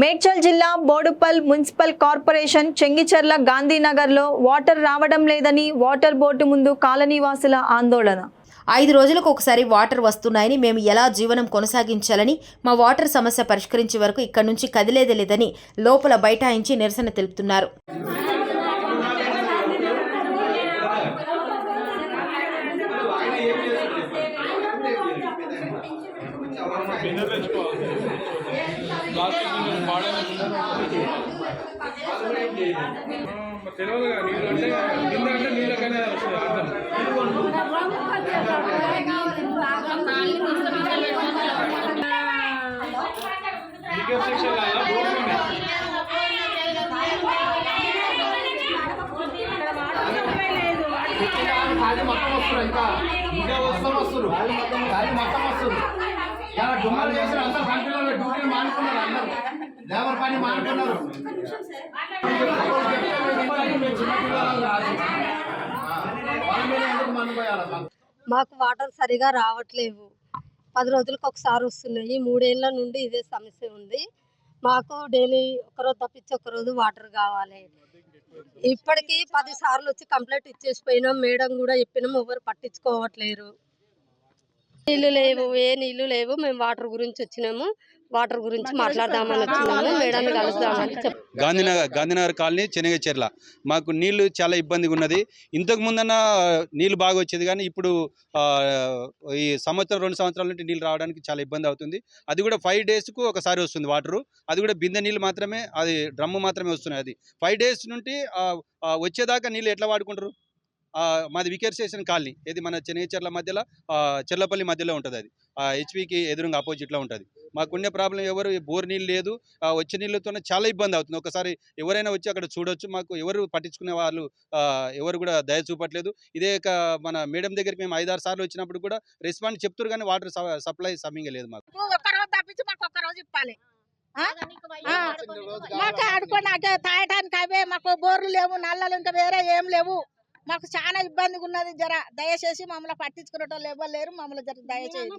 మేడ్చల్ జిల్లా Boduppal municipal corporation Chengicherla గాంధీనగర్లో water రావడం లేదని వాటర్ బోర్డు ముందు కాలనీవాసుల ఆందోళన. ఐదు రోజులకు ఒకసారి వాటర్ వస్తున్నాయని మేము ఎలా జీవనం కొనసాగించాలని మా వాటర్ సమస్య పరిష్కరించే వరకు ఇక్కడి నుంచి కదిలేదే లేదని లోపల బైఠాయించి నిరసన తెలుపుతున్నారు. బిన్నర్ తెచ్చుకోవాలి ప్లాస్టిక్ బిన్నర్ పాడైన తెలియదు కదా అంటే కింద అంటే నీళ్ళకనే వస్తుంది అర్థం సెక్షన్ లాగా బోర్డు మొత్తం వస్తున్నారు ఇంకా ఇంకా వస్తాం వస్తున్నారు మొత్తం వస్తున్నారు ఇలా డుమ్మలు చేసిన కంపెనీలో మానుకున్నారు లేబర్ పని మానుకున్నారు. మాకు వాటర్ సరిగా రావట్లేవు. పది రోజులకు ఒకసారి వస్తున్నాయి. మూడేళ్ళ నుండి ఇదే సమస్య ఉంది. మాకు డైలీ ఒకరోజు తప్పించి ఒకరోజు వాటర్ కావాలి. ఇప్పటికీ పది సార్లు వచ్చి కంప్లైంట్ ఇచ్చేసిపోయినాం. మేడం కూడా చెప్పినాం ఎవరు పట్టించుకోవట్లేరు. నీళ్ళు లేవు ఏ నీళ్ళు లేవు. మేము వాటర్ గురించి వచ్చినాము. వాటర్ గురించి మాట్లాడదామని వచ్చినాము. మేడం కలుద్దామని గాంధీనగర్ గాంధీనగర్ కాలనీ చెన్నగచెర్ల మాకు నీళ్ళు చాలా ఇబ్బందిగా ఉన్నది. ఇంతకు ముందన్న నీళ్ళు బాగా వచ్చేది కానీ ఇప్పుడు ఈ సంవత్సరం రెండు సంవత్సరాల నుండి నీళ్ళు రావడానికి చాలా ఇబ్బంది అవుతుంది. అది కూడా ఫైవ్ డేస్కు ఒకసారి వస్తుంది వాటరు. అది కూడా బిందె నీళ్ళు మాత్రమే అది డ్రమ్ము మాత్రమే వస్తున్నాయి అది. ఫైవ్ డేస్ నుండి వచ్చేదాకా నీళ్ళు ఎట్లా వాడుకుంటారు? మాది వికేర్ స్టేషన్ కాలనీ. ఇది మన చెన్నగచెర్ల మధ్యలో ఆ, చెర్లపల్లి మధ్యలో ఉంటుంది అది. హెచ్పికి ఎదురుగా ఆపోజిట్లో ఉంటుంది. మాకున్న ప్రాబ్లం ఎవరు? బోర్ నీళ్ళు లేదు. ఆ, వచ్చే నీళ్ళతోనే చాలా ఇబ్బంది అవుతుంది. ఒకసారి ఎవరైనా వచ్చి అక్కడ చూడొచ్చు. మాకు ఎవరు పట్టించుకునే వాళ్ళు ఎవరు కూడా దయ చూపట్లేదు. ఇదే మన మేడం దగ్గరికి మేము ఐదారు సార్లు వచ్చినప్పుడు కూడా రెస్పాండ్ చెప్తారు కానీ వాటర్ సప్లై సమ్మింగ్ లేదు మాకు. మాకు ఒక్క రోజు ఇవ్వాలి ఆ? ఆ. మాకు ఆడుకొని అటే తాగటానికి అవే. మాకు బోర్లు లేవు నల్లలు ఇంకా వేరే ఏం లేవు. మాకు చాలా ఇబ్బందిగా ఉన్నది జర. దయచేసి మమ్మల్ని పట్టించుకునేటోళ్ళు ఎవరు లేరు. మమ్మల్ని జర దయచేసి